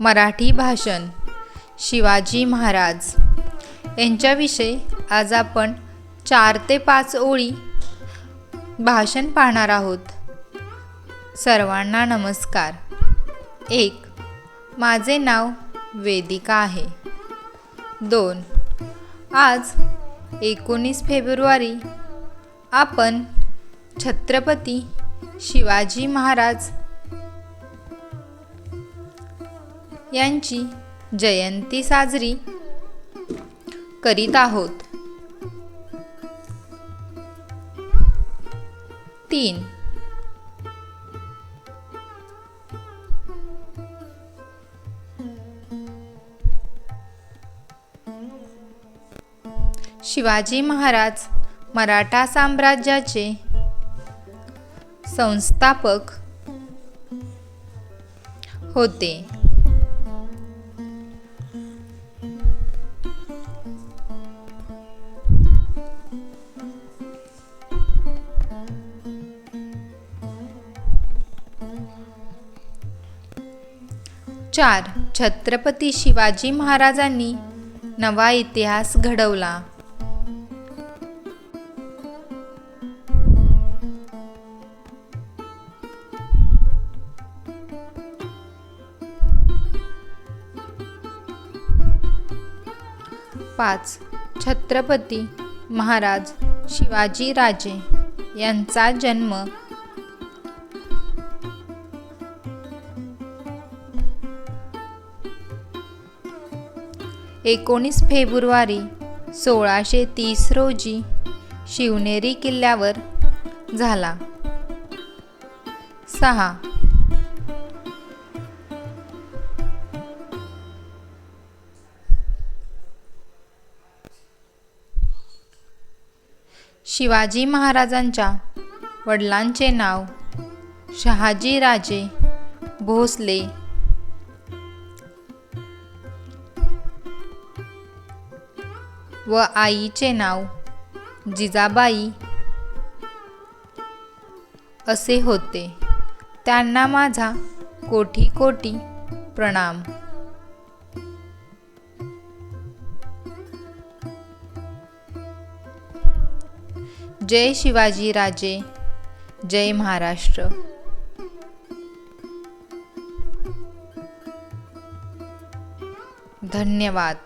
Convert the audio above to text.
मराठी भाषण. शिवाजी महाराज. यांच्याविषयी आज आपण चार ते पाच ओळी भाषण पाहणार आहोत. सर्वांना नमस्कार. एक माझे नाव वेदिका आहे. दोन आज एकोणीस फेब्रुवारी आपण छत्रपती शिवाजी महाराज यांची जयंती साजरी करीत आहोत. तीन. शिवाजी महाराज मराठा साम्राज्याचे संस्थापक होते. चार. छत्रपती शिवाजी महाराजांनी नवा इतिहास घडवला. पाच. छत्रपती महाराज शिवाजी राजे यांचा जन्म एकोणीस फेब्रुवारी सोळाशे तीस रोजी शिवनेरी किल्ल्यावर झाला. सहा. शिवाजी महाराजांच्या वडिलांचे नाव शहाजी राजे भोसले व आईचे नाव जिजाबाई असे होते. त्यांना माझा कोटी कोटी प्रणाम. जय शिवाजी राजे. जय महाराष्ट्र. धन्यवाद.